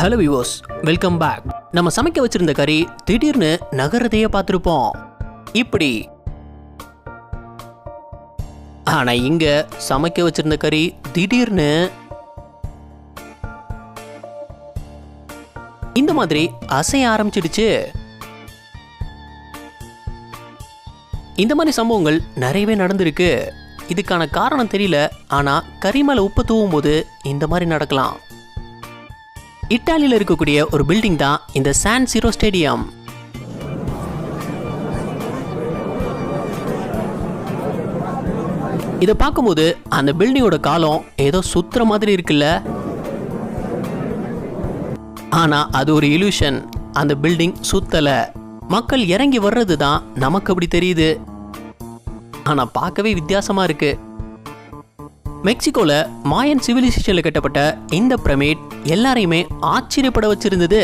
Hello விவோஸ் welcome back நம்ம சமைக்க வச்சிருந்த கறி திடீர்னு நகரத்தையே பார்த்துருப்போம். இப்படி. ஆனா இங்க சமைக்க வச்சிருந்த கறி திடீர்னு. இந்த மாதிரி அசைய ஆரம்பிச்சிடுச்சு. இந்த மாதிரி சம்பவங்கள் நிறையவே நடந்திருக்கு. இதுக்கான காரணம் தெரியல ஆனா கறி மேல உப்பு தூவும் போது இந்த மாதிரி நடக்கலாம். இத்தாலியில் இருக்கக்கூடிய ஒரு பில்டிங் தான் இந்த சான் சீரோ ஸ்டேடியம் இதை பார்க்கும்போது அந்த பில்டிங்கோட காலம் ஏதோ சுத்துற மாதிரி இருக்குல்ல. ஆனா அது ஒரு இலூஷன் அந்த பில்டிங் சுத்தல. மக்கள் இறங்கி வர்றது தான் நமக்கு அப்படி தெரியுது. ஆனா பார்க்கவே வித்தியாசமா இருக்கு. மெக்சிகோல மாயன் சிவிலைசேஷன்ல கட்டப்பட்ட இந்த பிரமிட் எல்லாரையுமே ஆச்சரியப்பட வச்சிருந்தது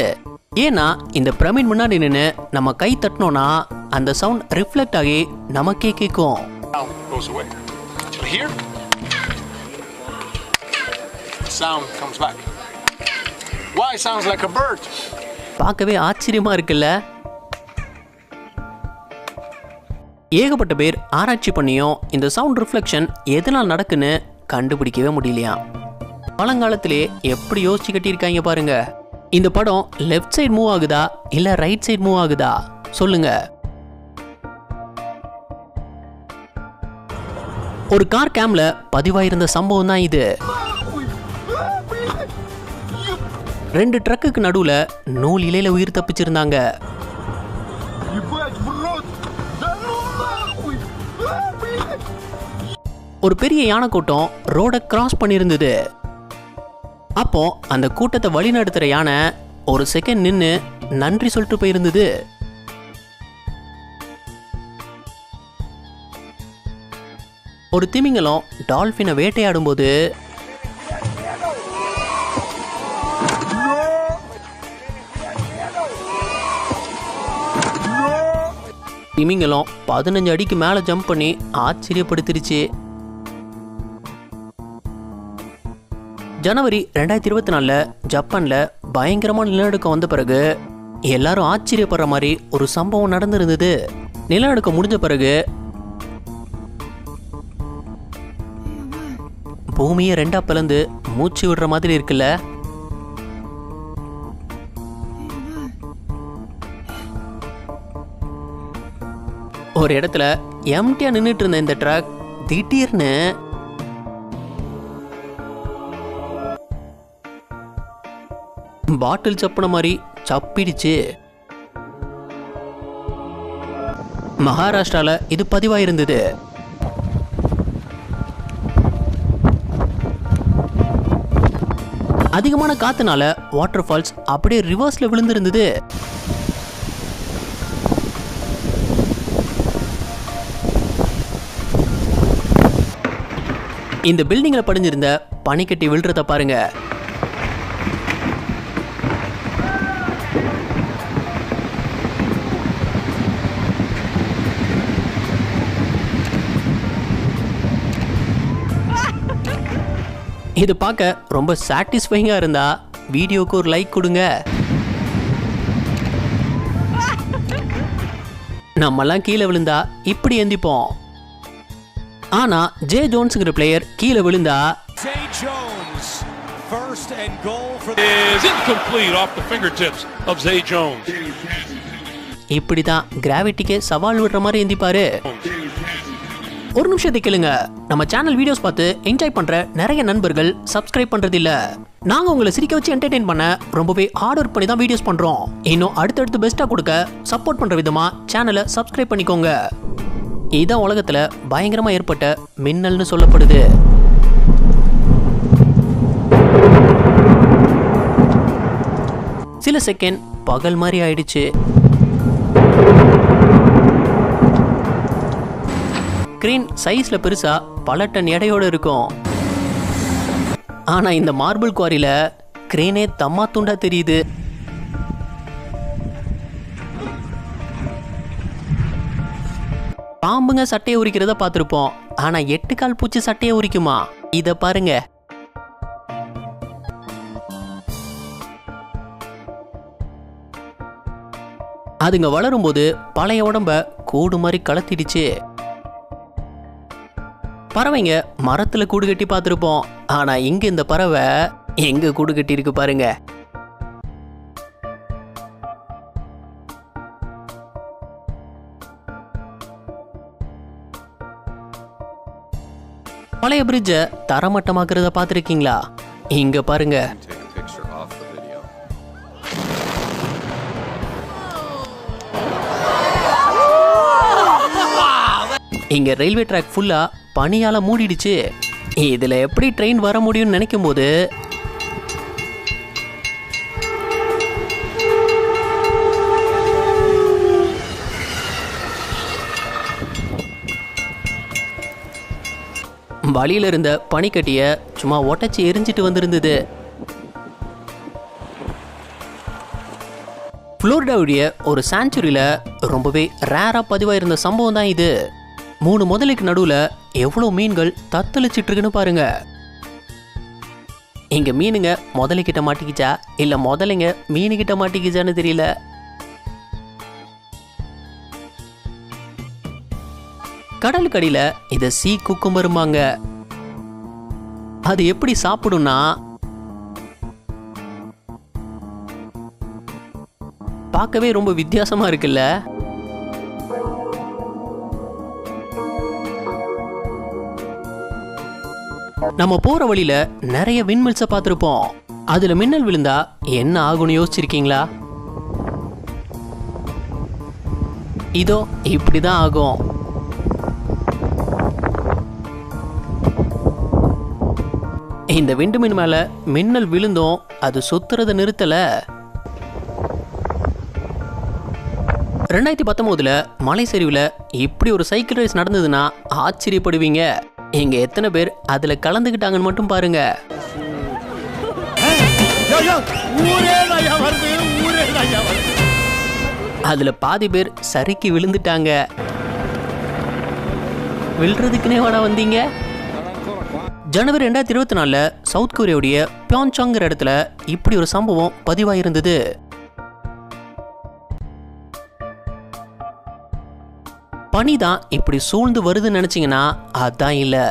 ஏன்னா இந்த பிரமிட் முன்னாடி நின்று நம்ம கை தட்டினோம்னா அந்த சவுண்ட் ரிஃப்ளெக்ட் ஆகி நமக்கே கேட்கும் sound goes away. Till here, the sound comes back. Why sounds like a bird? பார்க்கவே ஆச்சரியமா இருக்குல்ல ஏகப்பட்ட பேர் ஆராய்ச்சி பண்ணியும் இந்த சவுண்ட் ரிஃப்ளெக்ஷன் எதனால் நடக்குன்னு கண்டுபிடிக்கவே முடியலையா? பழங்காலத்திலே எப்படி யோசிச்சு கட்டியிருக்காங்க பாருங்க. இந்த படம் லெஃப்ட் சைடு மூவ் ஆகுதா? இல்ல ரைட் சைடு மூவ் ஆகுதா? சொல்லுங்க. ஒரு கார் கேம்ல பதிவாயிருந்த சம்பவம் தான் இது. ரெண்டு ட்ரக்குக்கு நடுவுல நூல் இலையில உயிர் தப்பிச்சிருந்தாங்க. ஒரு பெரிய யானை கூட்டம் ரோடை கிராஸ் பண்ணியிருந்தது. அப்போ அந்த கூட்டத்தை வழிநடத்துகிற யானை ஒரு செகண்ட் நின்று நன்றி சொல்லிட்டு போயிருந்தது. ஒரு திமிங்கலம் டால்ஃபினை வேட்டையாடும்போது திமிங்கலம் பதினஞ்சு அடிக்கு மேலே ஜம்ப் பண்ணி ஆச்சரியப்படுத்திருச்சு. ஜனவரி ரெண்டாயிரத்தி இருபத்தி நாலில் ஜப்பானில் பயங்கரமான நிலநடுக்கம் வந்த பிறகு எல்லாரும் ஆச்சரியப்படுற மாதிரி ஒரு சம்பவம் நடந்திருந்தது. நிலநடுக்கம் முடிஞ்ச பிறகு பூமியை ரெண்டா பிளந்து மூச்சு விடுற மாதிரி இருக்குல்ல? ஒரு இடத்துல எம்டியா நின்றுட்டு இருந்த இந்த ட்ரக் திடீர்னு பாட்டில் சப்புன மாதிரி சப்பிடுச்சு. மகாராஷ்டிரால இது பதிவாயிருந்தது. அதிகமான காத்துனால வாட்டர் ஃபால்ஸ் அப்படியே ரிவர்ஸ்ல விழுந்திருந்தது. இந்த பில்டிங்கில் படிஞ்சிருந்த பனிக்கட்டி விழுறத பாருங்கள் இது பார்க்க ரொம்ப சாட்டிஸ்ஃபைங்காக இருந்தா வீடியோக்கு ஒரு லைக் கொடுங்க. நம்மெல்லாம் கீழே விழுந்தா இப்படி எந்திப்போம். ஆனா ஜே ஜோன்ஸுங்கிற பிளேயர் கீழே விழுந்தா first and goal for Is incomplete off the fingertips of Zay Jones. இப்படி தான் கிராவிட்டிக்கே சவால் விடுற மாதிரி எந்திப்பாரு. ஒரு நிமிஷத்தை கேளுங்க. நம்ம சேனல் வீடியோஸ் பார்த்து என்ஜாய் பண்ற நிறைய நண்பர்கள் சப்ஸ்கிரைப் பண்றது இல்ல நாங்க உங்களை சிரிக்க வச்சு என்டர்டெயின் பண்ண ரொம்பவே ஹார்ட் ஒர்க் பண்ணி தான் வீடியோஸ் பண்றோம். இன்னும் அடுத்தடுத்து பெஸ்டா கொடுக்க சப்போர்ட் பண்ற விதமா சேனலை சப்ஸ்கிரைப் பண்ணிக்கோங்க. இதான் உலகத்துல பயங்கரமா ஏற்பட்ட மின்னல்னு சொல்லப்படுது. சில செகண்ட் பகல் மாதிரி ஆயிடுச்சு. கிரீன் சைஸ்ல பெருசா பல டன் எடையோட இருக்கும். ஆனா இந்த மார்பிள் குவாரியில கிரேனே தம்மா துண்டா தெரியுது. பாம்புங்க சட்டையை உரிக்கிறத பார்த்துருப்போம். ஆனா எட்டு கால் பூச்சி சட்டையை உரிக்குமா? இத பாருங்க. அதுங்க வளரும்போது பழைய உடம்ப கூடு மாதிரி கலத்திடுச்சு. பறவைங்க மரத்தில் கூடு கட்டி பார்த்துருப்போம். ஆனால் இங்கே இந்த பறவை எங்கே கூடு கட்டி இருக்கு பாருங்க. பழைய பிரிட்ஜை தரமட்டமாக்குறத பார்த்துருக்கீங்களா? இங்கே பாருங்க. இங்கே ரயில்வே ட்ராக் ஃபுல்லாக பனியால் மூடிடுச்சு. இதில் எப்படி ட்ரெயின் வர முடியும்னு நினைக்கும் போது வழியில் இருந்த பனிக்கட்டியை சும்மா ஒட்டச்சு எரிஞ்சிட்டு வந்திருந்தது. ஃப்ளோரிடாவுடைய ஒரு சாஞ்சுரியில் ரொம்பவே ரேராக பதிவாயிருந்த சம்பவம் தான் இது. மூணு முதலைக்கு நடுவில் எவ்வளோ மீன்கள் தத்தளிச்சிட்டு இருக்குன்னு பாருங்க. இங்க மீனுங்க முதலைக்கிட்ட மாட்டிக்கிச்சா? இல்லை முதலைங்க மீனுக்கிட்ட மாட்டிக்கிச்சான்னு தெரியல. கடலுக்கடியில் இதை சீ குக்கும்பருமாங்க அது எப்படி சாப்பிடும்னா பார்க்கவே ரொம்ப வித்தியாசமா இருக்குல்ல? நம்ம போற வழியில நிறைய விண்மில்ஸை பார்த்துருப்போம். அதுல மின்னல் விழுந்தா என்ன ஆகும்னு யோசிச்சிருக்கீங்களா? இதோ இப்படிதான் ஆகும். இந்த விண்டுமின் மேல மின்னல் விழுந்தோம் அது சுத்துறத நிறுத்தல. ரெண்டாயிரத்தி பத்தொம்போதுல மலை சரிவில் இப்படி ஒரு சைக்கிள் ரேஸ் நடந்ததுன்னா ஆச்சரியப்படுவீங்க. இங்க எத்தனை பேர் அதுல கலந்துக்கிட்டாங்கன்னு மட்டும் பாருங்க. அதுல பாதி பேர் சறுக்கி விழுந்துட்டாங்க. விழுறதுக்குனே வாடா வந்தீங்க. ஜனவரி ரெண்டாயிரத்தி இருபத்தி நாலில் சவுத் கொரியாவுடைய பியான்சாங்கிற இடத்துல இப்படி ஒரு சம்பவம் பதிவாயிருந்தது. பனி தான் இப்படி சூழ்ந்து வருதுன்னு நினச்சிங்கன்னா அதான் இல்லை.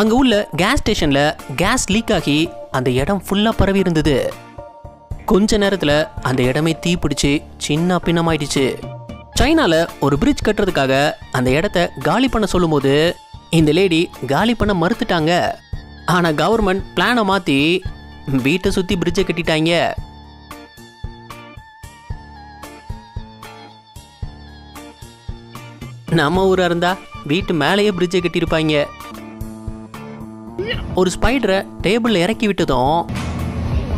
அங்கே உள்ள கேஸ் ஸ்டேஷனில் கேஸ் லீக் ஆகி அந்த இடம் ஃபுல்லாக பரவி இருந்தது. கொஞ்ச நேரத்தில் அந்த இடமே தீ பிடிச்சி சின்ன பின்னமாயிடுச்சு. சைனாவில் ஒரு பிரிட்ஜ் கட்டுறதுக்காக அந்த இடத்த காலி பண்ண சொல்லும்போது இந்த லேடி காலி பண்ண மறுத்துட்டாங்க. ஆனால் கவர்மெண்ட் பிளானை மாற்றி வீட்டை சுற்றி பிரிட்ஜை கட்டிட்டாங்க. நம்ம ஊரா இருந்தா வீட்டு மேலேயே பிரிட்ஜை கட்டியிருப்பாங்க. ஒரு ஸ்பைடரை டேபிள்ல இறக்கி விட்டதும்.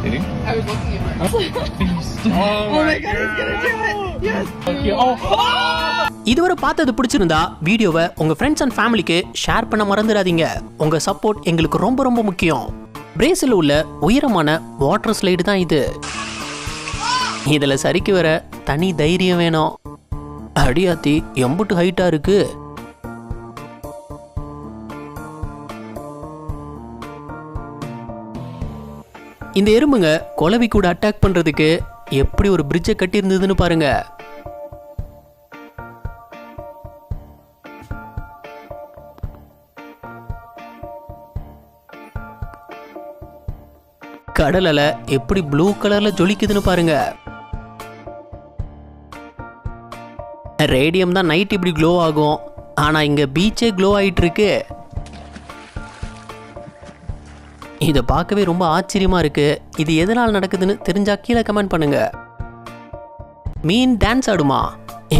இதுவரை பார்த்தது பிடிச்சிருந்தா வீடியோவை உங்க ஃப்ரெண்ட்ஸ் அண்ட் ஃபேமிலிக்கு ஷேர் பண்ண மறந்துடாதீங்க. உங்க சப்போர்ட் எங்களுக்கு ரொம்ப ரொம்ப முக்கியம். பிரேசில் உள்ள உயரமான வாட்டர் ஸ்லைடு தான் இது. இதுல சரிக்கு வர தனி தைரியம் வேணும். அடியாத்தி எம்புட்டு ஹைட்டா இருக்கு. இந்த எறும்புங்க கொலவி கூட அட்டாக் பண்றதுக்கு எப்படி ஒரு பிரிட்ஜை கட்டியிருந்ததுன்னு பாருங்க. கடல் அலை எப்படி ப்ளூ கலர்ல ஜொலிக்குதுன்னு பாருங்க. ரேடியம் தான் நைட் இப்படி க்ளோ ஆகும். ஆனால் இங்கே பீச்சே க்ளோ ஆகிட்டுருக்கு இதை பார்க்கவே ரொம்ப ஆச்சரியமாக இருக்குது இது எதனால் நடக்குதுன்னு தெரிஞ்சால் கீழே கமெண்ட் பண்ணுங்கள் மீன் டான்ஸ் ஆடுமா?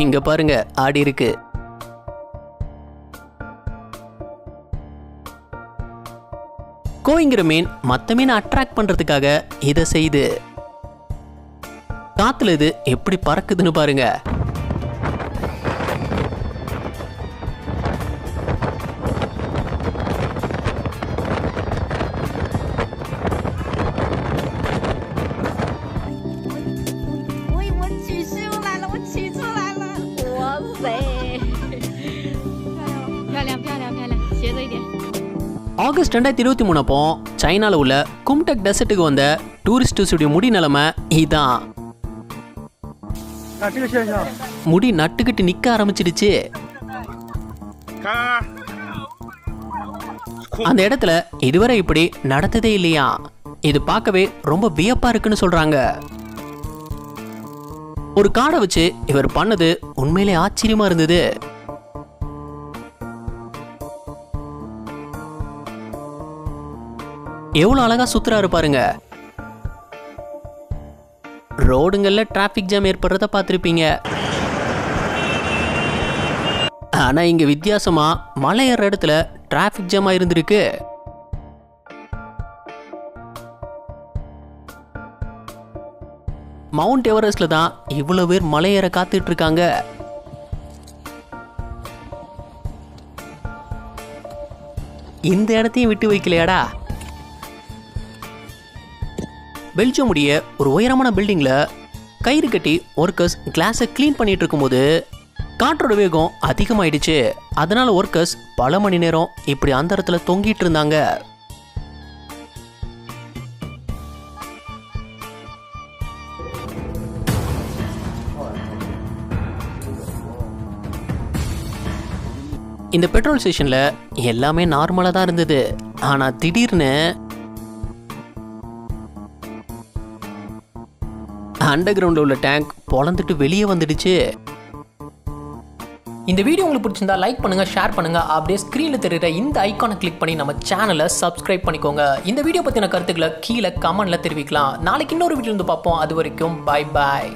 இங்கே பாருங்க ஆடி இருக்கு. கோயிங்கிற மீன் மற்ற மீனை அட்ராக்ட் பண்ணுறதுக்காக இதை செய்து காற்றுல இது எப்படி பறக்குதுன்னு பாருங்கள் ஆகஸ்ட் ரெண்டாயிரத்தி இருபத்தி மூணு அப்போ சைனாவில் உள்ள கும்டக் டெசர்ட்டுக்கு வந்த டூரிஸ்டுடைய முடி நிலைமை இதான். முடி நட்டுக்கிட்டு நிக்க ஆரம்பிச்சிடுச்சு. அந்த இடத்துல இதுவரை இப்படி நடத்ததே இல்லையா? இது பார்க்கவே ரொம்ப வியப்பா இருக்குன்னு சொல்றாங்க. ஒரு காடை வச்சு இவர் பண்ணது உண்மையிலே ஆச்சரியமா இருந்தது. எவ்வளோ அழகாக சுற்றுறாரு பாருங்க. ரோடுங்களில் டிராஃபிக் ஜாம் ஏற்படுறத பார்த்துருப்பீங்க. ஆனால் இங்கே வித்தியாசமாக மலை ஏற இடத்துல டிராஃபிக் ஜாம் இருந்திருக்கு. மவுண்ட் எவரெஸ்டில் தான் இவ்வளோ பேர் மலை ஏற காத்துட்டு இருக்காங்க இந்த இடத்தையும் விட்டு வைக்கலையாடா? பெல்ஜியம் உடைய ஒரு உயரமான பில்டிங்கில் கயிறு கட்டி ஒர்க்கர்ஸ் கிளாஸை க்ளீன் பண்ணிட்டு இருக்கும்போது காற்றோட வேகம் அதிகமாயிடுச்சு. அதனால் ஒர்க்கர்ஸ் பல மணி நேரம் இப்படி அந்த இடத்துல தொங்கிட்டு இருந்தாங்க. இந்த பெட்ரோல் ஸ்டேஷனில் எல்லாமே நார்மலாக தான் இருந்தது. ஆனால் திடீர்னு அண்டர் கிரவுண்டில் உள்ள டேங்க் பொழந்துட்டு வெளியே வந்துடுச்சு. இந்த வீடியோ உங்களுக்கு பிடிச்சிருந்தா லைக் பண்ணுங்க ஷேர் பண்ணுங்க. அப்படியே ஸ்க்ரீனில் தெரியுற இந்த ஐக்கானை கிளிக் பண்ணி நம்ம சேனலை சப்ஸ்கிரைப் பண்ணிக்கோங்க. இந்த வீடியோ பற்றின கருத்துக்களை கீழே கமெண்ட்ல தெரிவிக்கலாம். நாளைக்கு இன்னொரு வீடியோ இருந்து பார்ப்போம். அது வரைக்கும் பை பாய்